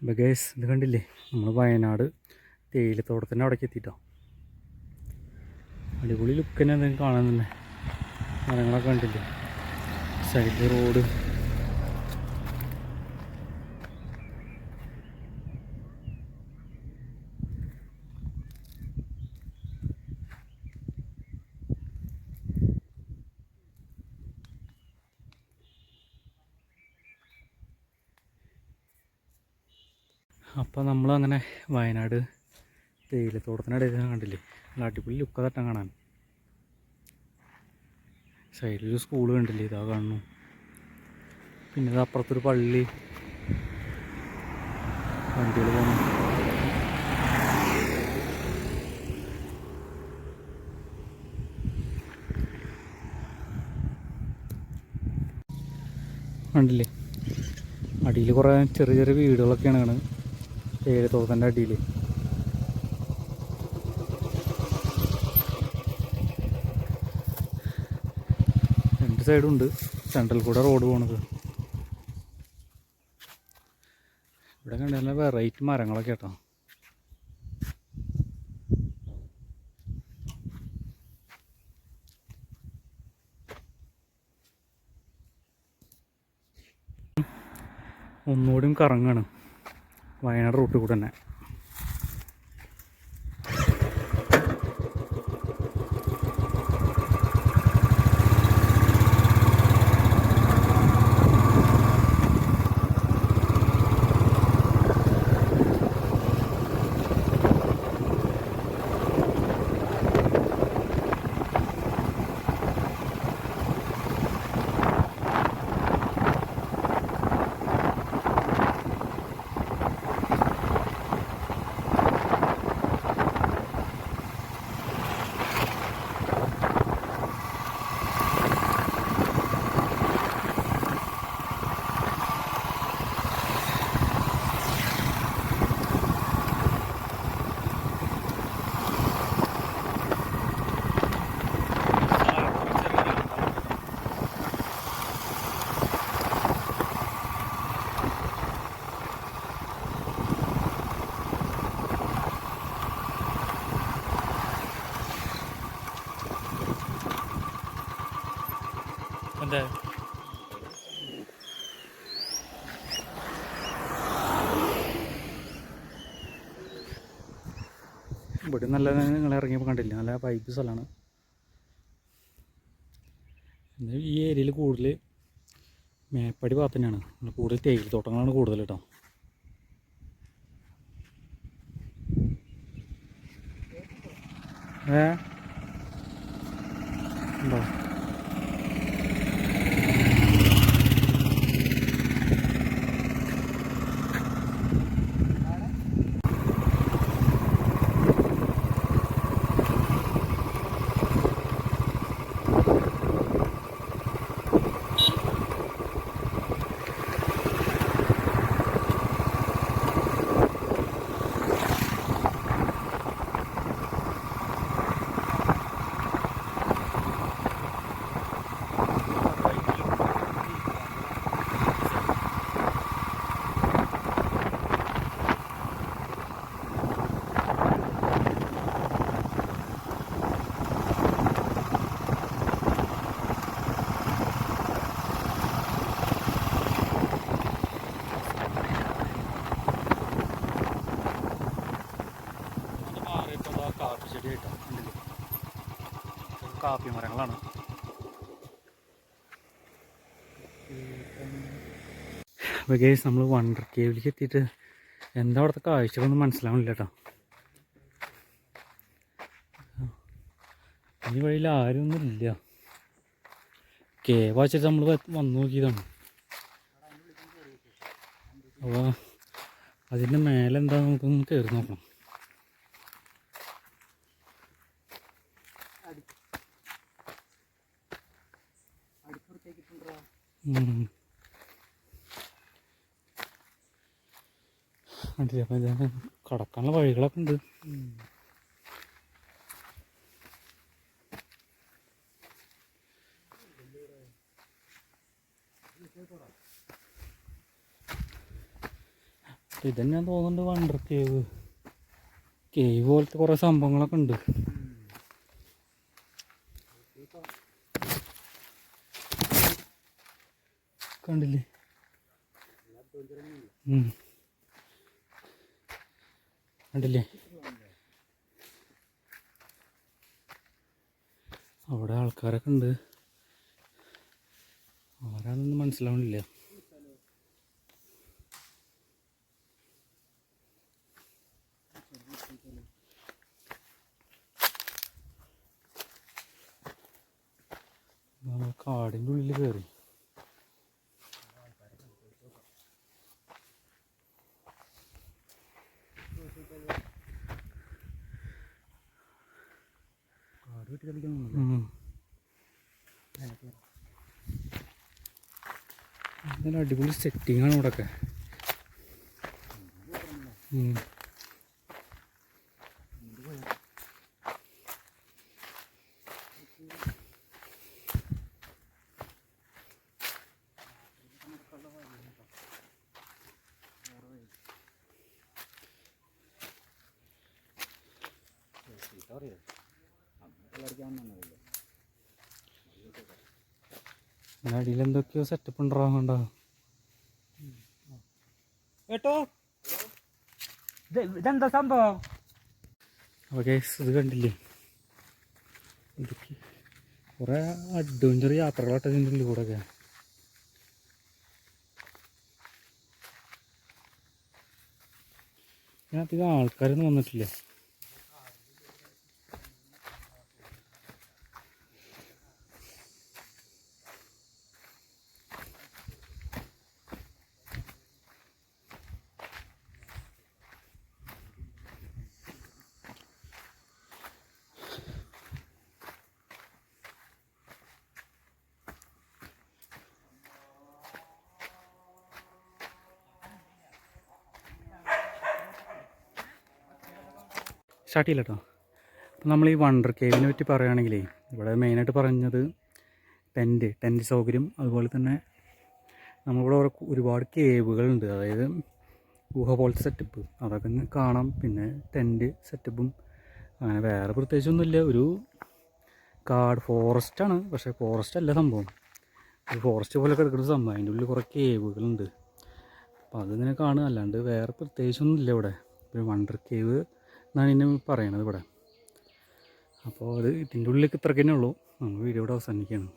അപ്പോൾ ഗേസ് ഇത് കണ്ടില്ലേ? നമ്മൾ വയനാട് തേയിലത്തോട്ടത്തിന്റെ അവിടേക്ക് എത്തിയിട്ടോ അടിപൊളി ലുക്ക് എന്തെങ്കിലും കാണാൻ തന്നെ. മരങ്ങളൊക്കെ കണ്ടില്ലേ? സൈഡിൽ റോഡ് അപ്പോൾ നമ്മൾ അങ്ങനെ വയനാട് തേയിലത്തോട്ടത്തിനിടയിൽ കണ്ടില്ലേ? നല്ല അടിപൊളി ലുക്ക് തട്ടം കാണാൻ. സൈഡിലൊരു സ്കൂൾ കണ്ടില്ലേ? ഇതാ കാണുന്നു. പിന്നെ അപ്പുറത്തൊരു പള്ളി. വണ്ടികൾ പോകുന്നു കണ്ടില്ലേ? അടിയിൽ കുറേ ചെറിയ ചെറിയ വീടുകളൊക്കെയാണ് കാണുന്നത്. തേയിലത്തോട്ടത്തിന്റെ അടിയിൽ രണ്ട് സൈഡും ഉണ്ട്. സെൻട്രൽ കൂടെ റോഡ് പോണത്. ഇവിടെ കണ്ടാൽ വെറൈറ്റി മരങ്ങളൊക്കെ കേട്ടോ ഒന്നുകൂടിയും കറങ്ങാണ്. വയനാട് റൂട്ട് കൂടെ തന്നെ എന്താ ഇവിടെ നല്ല നിങ്ങൾ ഇറങ്ങിയപ്പോൾ കണ്ടില്ല? നല്ല പൈപ്പ് സ്ഥലമാണ് ഈ ഏരിയയിൽ കൂടുതൽ മേപ്പടി ഭാഗത്ത് തന്നെയാണ്. കൂടുതൽ തേയില തോട്ടങ്ങളാണ് കൂടുതൽ കേട്ടോ ഏ ഇത് മാറിയപ്പോൾ ദാ കാപ്പി ചെടി കേട്ടോ കണ്ടില്ലേ ഇത് കാപ്പി മരങ്ങളാണ്. അപ്പോൾ കേസ് നമ്മൾ വണ്ടർ കേവിലേക്ക് എത്തിയിട്ട് എന്താ അവിടുത്തെ കാഴ്ചകളൊന്നും മനസ്സിലാവണില്ല കേട്ടോ ഈ വഴിയിൽ ആരൊന്നും ഇല്ല. കേവ് വെച്ചിട്ട് നമ്മൾ വന്നു നോക്കിയതാണ്. അപ്പോൾ അതിന്റെ മേലെന്താ നമുക്കൊന്ന് കയറി നോക്കണം ഉം. കണ്ടില്ലേ അപ്പം ഇത് കടക്കാനുള്ള വഴികളൊക്കെ ഉണ്ട്. ഇതന്നെ തോന്നുന്നുണ്ട് വണ്ടർ കേവ് കേവ് പോലത്തെ കുറേ സംഭവങ്ങളൊക്കെ ഉണ്ട്. കണ്ടില്ലേ? ഉം. കണ്ടില്ലേ? അവിടെ ആൾക്കാരൊക്കെ ഉണ്ട്. ആരാന്നൊന്നും മനസ്സിലാവണില്ല. കാടിന്റെ ഉള്ളിൽ കയറി കാട് വെട്ടി കളിക്കാൻ ഉം. നല്ല അടിപൊളി സെറ്റിംഗ് ആണ് ഇവിടെ ഒക്കെ ഇതിന്റെ അടിയിൽ എന്തൊക്കെയോ സെറ്റപ്പ് ഉണ്ടാകണ്ട കേട്ടോ ഇതെന്താ സംഭവം? ഇത് കണ്ടില്ലേ? ഇതൊക്കെ കുറേ അഡ്വഞ്ചർ യാത്രകളായിട്ട് ഇതിന്റെ ഉള്ളിൽ കൂടെ ഒക്കെ ഇതിനകത്ത് ആൾക്കാരൊന്നും വന്നിട്ടില്ല? സ്റ്റാർട്ട് ചെയ്യില്ല കേട്ടോ അപ്പോൾ നമ്മൾ ഈ വണ്ടർ കേവിനെ പറ്റി പറയുകയാണെങ്കിലേ ഇവിടെ മെയിനായിട്ട് പറഞ്ഞത് ടെന്റ് ടെന്റ് സൗകര്യം അതുപോലെ തന്നെ നമ്മളിവിടെ ഒരു- ഒരുപാട് കേവുകളുണ്ട് അതായത് ഗുഹ പോലത്തെ സെറ്റപ്പ് അതൊക്കെ കാണാം. പിന്നെ ടെന്റ് സെറ്റപ്പും അങ്ങനെ വേറെ പ്രത്യേകിച്ചൊന്നുമില്ല. ഒരു കാട് ഫോറസ്റ്റാണ് പക്ഷേ ഫോറസ്റ്റ് അല്ല സംഭവം. ഒരു ഫോറസ്റ്റ് പോലെ കിടക്കുന്ന സംഭവം. അതിന്റെ ഉള്ളിൽ കുറേ കേവുകളുണ്ട് അപ്പോൾ അതിങ്ങനെ കാണുക. അല്ലാണ്ട് വേറെ പ്രത്യേകിച്ചൊന്നുമില്ല ഇവിടെ. ഒരു വണ്ടർ കേവ് എന്നാണ് എന്നെ പറയണത് ഇവിടെ. അപ്പോൾ അത് ഇതിന്റെ ഉള്ളിലേക്ക് ഇത്രയ്ക്ക് തന്നെ ഉള്ളൂ. നമ്മൾ വീഡിയോ ഇവിടെ അവസാനിക്കുകയാണ്.